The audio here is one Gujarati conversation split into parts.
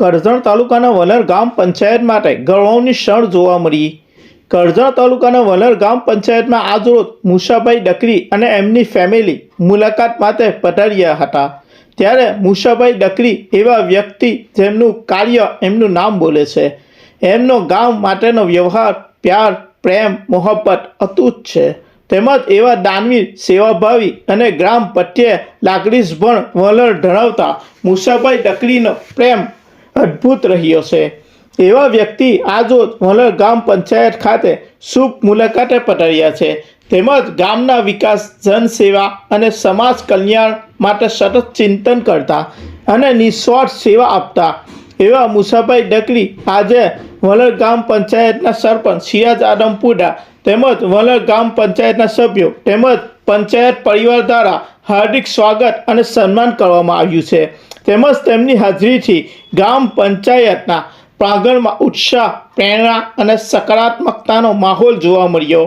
કરજણ તાલુકાના વલર ગામ પંચાયત માટે ગળવાઓની ક્ષણ જોવા મળી. કરજણ તાલુકાના વલર ગામ પંચાયતમાં આજરોજ મુસાભાઈ ડકરી અને એમની ફેમિલી મુલાકાત માટે પધાર્યા હતા. ત્યારે મુસાભાઈ ડકરી એવા વ્યક્તિ જેમનું કાર્ય એમનું નામ બોલે છે. એમનો ગામ માટેનો વ્યવહાર, પ્યાર, પ્રેમ, મોહબ્બત અતૂટ છે. તેમજ એવા દાનવીર, સેવાભાવી અને ગ્રામ પ્રત્યે લાગણીસભણ વલણ ધરાવતા મુસાભાઈ ડકરીનો પ્રેમ અદ્ભુત રહ્યો છે. એવા વ્યક્તિ આજરોજ વલણ ગામ પંચાયત ખાતે શુભ મુલાકાતે પધાર્યા છે. તેમજ ગામના વિકાસ, જનસેવા અને સમાજ કલ્યાણ માટે સતત ચિંતન કરતા અને નિસ્વાર્થ સેવા આપતા. એવા મુસાભાઈ ડકરી આજે વલણ ગામ પંચાયતના સરપંચ સિયાજ આદમપુરા તેમજ વલણ ગામ પંચાયતના સભ્યો તેમજ પંચાયત પરિવાર દ્વારા હાર્દિક સ્વાગત અને સન્માન કરવામાં આવ્યું છે. તેમજ તેમની હાજરીથી ગામ પંચાયતના પ્રાંગણમાં ઉત્સાહ, પ્રેરણા અને સકારાત્મકતાનો માહોલ જોવા મળ્યો.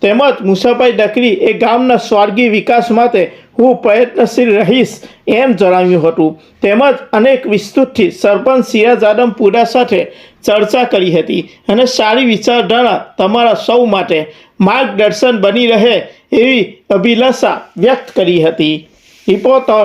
તેમજ મુસાભાઈ ડકરી એ ગામના સ્વર્ગીય વિકાસ માટે હું પ્રયત્નશીલ રહીશ એમ જણાવ્યું હતું. તેમજ અનેક વિસ્તૃતથી સરપંચ સિયાજ આદમપુરા સાથે ચર્ચા કરી હતી અને સારી વિચારધારા તમારા સૌ માટે માર્ગદર્શન બની રહે એવી અભિલાષા વ્યક્ત કરી હતી. રિપોર્ટર